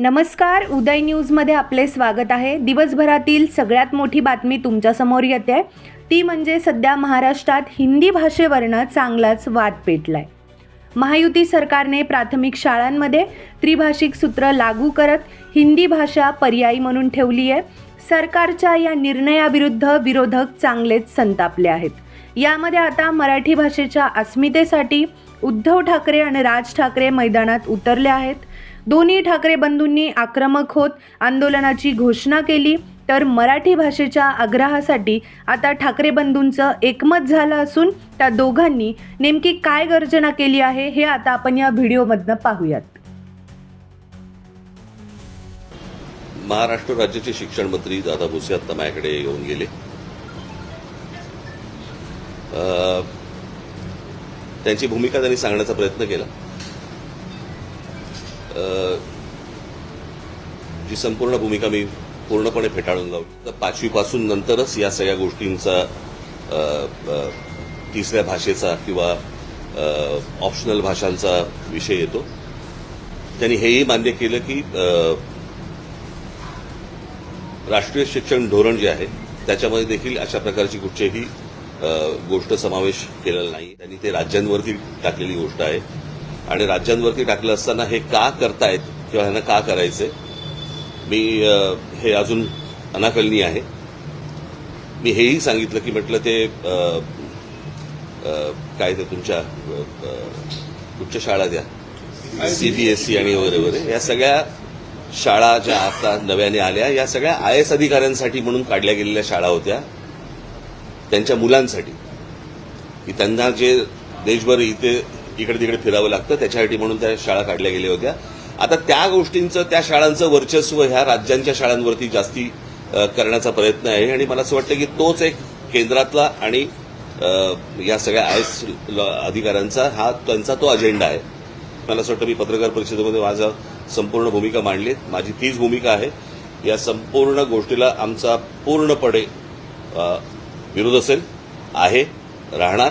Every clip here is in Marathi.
नमस्कार उदय न्यूजमध्ये आपले स्वागत आहे. दिवसभरातील सगळ्यात मोठी बातमी तुमच्यासमोर येते. ती म्हणजे सध्या महाराष्ट्रात हिंदी भाषेवरनं चांगलाच वाद पेटलाय. महायुती सरकारने प्राथमिक शाळांमध्ये त्रिभाषिक सूत्र लागू करत हिंदी भाषा पर्यायी म्हणून ठेवली आहे. सरकारच्या या निर्णयाविरुद्ध विरोधक चांगलेच संतापले आहेत. यामध्ये आता मराठी भाषेच्या अस्मितेसाठी उद्धव ठाकरे आणि राज ठाकरे मैदानात उतरले आहेत. दोन्ही ठाकरे बंधूंनी आक्रमक होत आंदोलनाची घोषणा केली. तर मराठी भाषेच्या आग्रहासाठी आता ठाकरे बंधूंचं एकमत झालं असून त्या दोघांनी नेमकी काय गर्जना केली आहे हे आता आपण या व्हिडिओमधनं पाहूयात. महाराष्ट्र राज्याचे शिक्षण मंत्री दादा भुसे आता माझ्याकडे येऊन गेले. त्यांची भूमिका त्यांनी सांगण्याचा प्रयत्न केला. जी संपूर्ण भूमिका मी पूर्णपणे फेटाळून लावली. तर पाचवीपासून नंतरच या सगळ्या गोष्टींचा तिसऱ्या भाषेचा किंवा ऑप्शनल भाषांचा विषय येतो. त्यांनी हेही मान्य केलं की राष्ट्रीय शिक्षण धोरण जे आहे त्याच्यामध्ये देखील अशा प्रकारची कुठचीही गोष्ट समावेश केलेला नाही. त्यांनी ते राज्यांवरती टाकलेली गोष्ट आहे. आणि राज्यांवरती टाकलं असताना हे का करतायत किंवा ह्यांना का करायचंय? मी हे अजून अनाकलनीय आहे. मी हेही सांगितलं की म्हटलं ते काय ते तुमच्या उच्च शाळा द्या. सीबीएसई आणि वगैरे वगैरे. या सगळ्या शाळा ज्या आता नव्याने आल्या या सगळ्या आय एस अधिकाऱ्यांसाठी म्हणून काढल्या गेलेल्या शाळा होत्या त्यांच्या मुलांसाठी. की त्यांना जे देशभर इथे इकडे तिकडे फिरावं लागतं. त्याच्यासाठी म्हणून त्या शाळा काढल्या गेल्या होत्या. आता त्या गोष्टींचं त्या शाळांचं वर्चस्व ह्या राज्यांच्या शाळांवरती जास्ती करण्याचा प्रयत्न आहे. आणि मला असं वाटतं की तोच एक केंद्रातला आणि या सगळ्या आय एस अधिकाऱ्यांचा हा त्यांचा तो अजेंडा आहे. मला असं वाटतं मी पत्रकार परिषदेमध्ये माझं संपूर्ण भूमिका मांडली माझी तीच भूमिका आहे. या संपूर्ण गोष्टीला आमचा पूर्णपणे विरोध असेल आहे राहणार.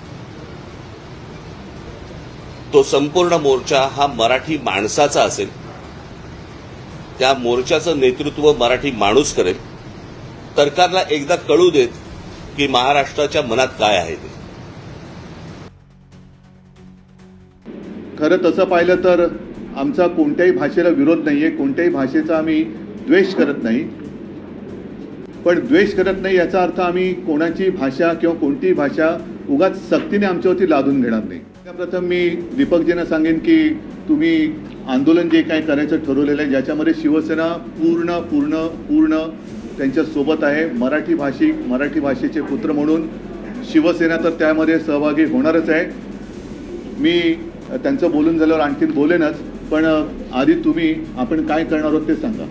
तो संपूर्ण मोर्चा हा मराठी माणसाचा असेल. त्या मोर्चाचं नेतृत्व मराठी माणूस करेल. सरकारला एकदा कळू देत की महाराष्ट्राच्या मनात काय आहे ते. खरं तसं पाहिलं तर आमचा कोणत्याही भाषेला विरोध नाही आहे कोणत्याही भाषेचा आम्ही द्वेष करत नाही. पण द्वेष करत नाही याचा अर्थ आम्ही कोणाची भाषा किंवा कोणतीही भाषा उगाच सक्तीने आमच्यावरती लादून घेणार नाही. प्रथम मी दीपकजींना सांगेन की तुम्ही आंदोलन जे काय करायचं ठरवलेलं आहे ज्याच्यामध्ये शिवसेना पूर्ण पूर्ण पूर्ण त्यांच्यासोबत आहे. मराठी भाषिक मराठी भाषेचे पुत्र म्हणून शिवसेना तर त्यामध्ये सहभागी होणारच आहे. मी त्यांचं बोलून झाल्यावर आणखीन बोलेनच पण आधी तुम्ही आपण काय करणार आहोत ते सांगा.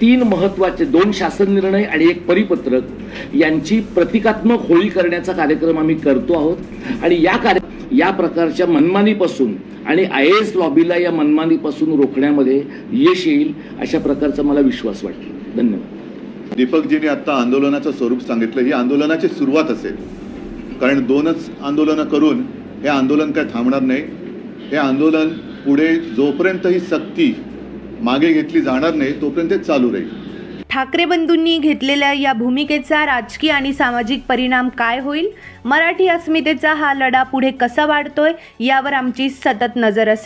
तीन महत्त्वाचे दोन शासन निर्णय आणि एक परिपत्रक यांची प्रतिकात्मक होळी करण्याचा कार्यक्रम आम्ही करतो आहोत. आणि या कार्य या प्रकारच्या मनमानीपासून आणि आय एस लॉबीला या मनमानीपासून रोखण्यामध्ये यश येईल अशा प्रकारचा मला विश्वास वाटतो. धन्यवाद. दीपकजींनी आता आंदोलनाचं स्वरूप सांगितलं. ही आंदोलनाची सुरुवात असेल. कारण दोनच आंदोलनं करून हे आंदोलन काय थांबणार नाही. हे आंदोलन पुढे जोपर्यंत ही सक्ती मागे घेतली जाणार नाही तोपर्यंत ते चालू राहील. ठाकरे बंधूंनी घेतलेल्या या भूमिकेचा राजकीय आणि सामाजिक परिणाम काय होईल? मराठी अस्मितेचा हा लढा पुढे कसा वाढतोय? यावर आमची सतत नजर असेल.